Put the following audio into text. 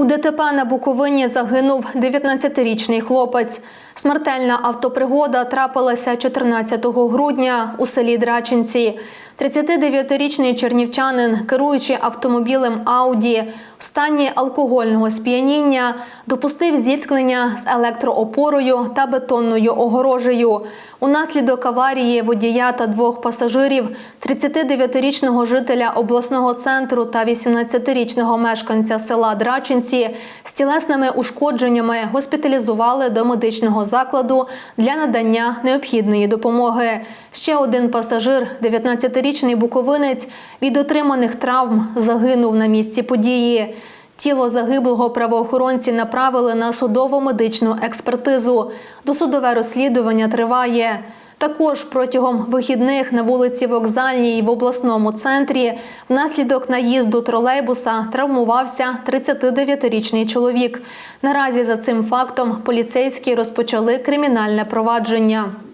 У ДТП на Буковині загинув 19-річний хлопець. Смертельна автопригода трапилася 14 грудня у селі Драчинці. 39-річний чернівчанин, керуючи автомобілем Ауді в стані алкогольного сп'яніння, допустив зіткнення з електроопорою та бетонною огорожею. Унаслідок аварії водія та двох пасажирів, 39-річного жителя обласного центру та 18-річного мешканця села Драчинці з тілесними ушкодженнями госпіталізували до медичного закладу для надання необхідної допомоги. Ще один пасажир, 19-річний буковинець, від отриманих травм загинув на місці події. Тіло загиблого правоохоронці направили на судово-медичну експертизу. Досудове розслідування триває. Також протягом вихідних на вулиці Вокзальній в обласному центрі внаслідок наїзду тролейбуса травмувався 39-річний чоловік. Наразі за цим фактом поліцейські розпочали кримінальне провадження.